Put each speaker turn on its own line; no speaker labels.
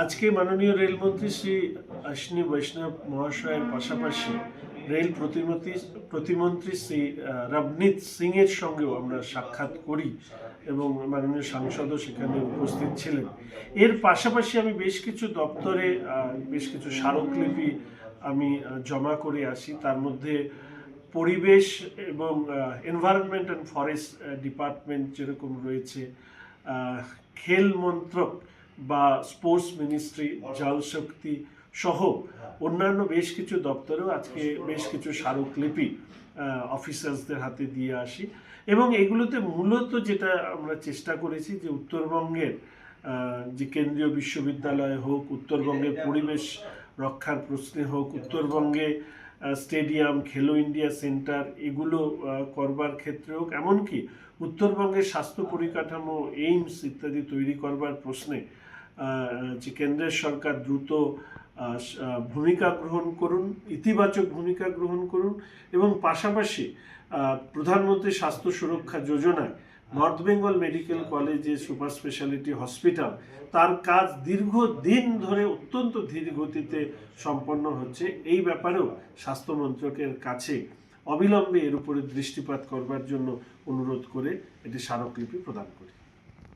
আজকে মাননীয় রেলমন্ত্রী শ্রী অশ্বিনী বৈষ্ণব মহাশয়ের পাশাপাশি রেল প্রতিমন্ত্রী প্রতিমন্ত্রী শ্রী রবনীত সিং এর সঙ্গেও আমরা সাক্ষাৎ করি এবং মাননীয় সাংসদও সেখানে উপস্থিত ছিলেন। এর পাশাপাশি আমি বেশ কিছু দপ্তরে বেশ কিছু স্মারকলিপি আমি জমা করে আসি। তার মধ্যে পরিবেশ এবং এনভায়রনমেন্ট অ্যান্ড ফরেস্ট ডিপার্টমেন্ট যেরকম রয়েছে খেল মন্ত্রক বা স্পোর্টস মিনিস্ট্রি, জল শক্তি সহ অন্যান্য বেশ কিছু দপ্তরেও আজকে বেশ কিছু স্মারকলিপি অফিসার্সদের হাতে দিয়ে আসি। এবং এগুলোতে মূলত যেটা আমরা চেষ্টা করেছি যে উত্তরবঙ্গের যে কেন্দ্রীয় বিশ্ববিদ্যালয় হোক, উত্তরবঙ্গের পরিবেশ রক্ষার প্রশ্নে হোক, উত্তরবঙ্গে স্টেডিয়াম, খেলো ইন্ডিয়া সেন্টার, এগুলো করবার ক্ষেত্রে হোক, এমনকি উত্তরবঙ্গের স্বাস্থ্য পরিকাঠামো, এইমস ইত্যাদি তৈরি করবার প্রশ্নে যে কেন্দ্রের সরকার দ্রুত ভূমিকা গ্রহণ করুন, ইতিবাচক ভূমিকা গ্রহণ করুন এবং পাশাপাশি প্রধানমন্ত্রী স্বাস্থ্য সুরক্ষা যোজনায় নর্থ বেঙ্গল মেডিকেল কলেজে সুপার স্পেশালিটি হসপিটাল তার কাজ দীর্ঘদিন ধরে অত্যন্ত ধীর গতিতে সম্পন্ন হচ্ছে। এই ব্যাপারেও স্বাস্থ্য মন্ত্রকের কাছে অবিলম্বে এর উপরে দৃষ্টিপাত করবার জন্য অনুরোধ করে এটি স্মারকলিপি প্রদান করি।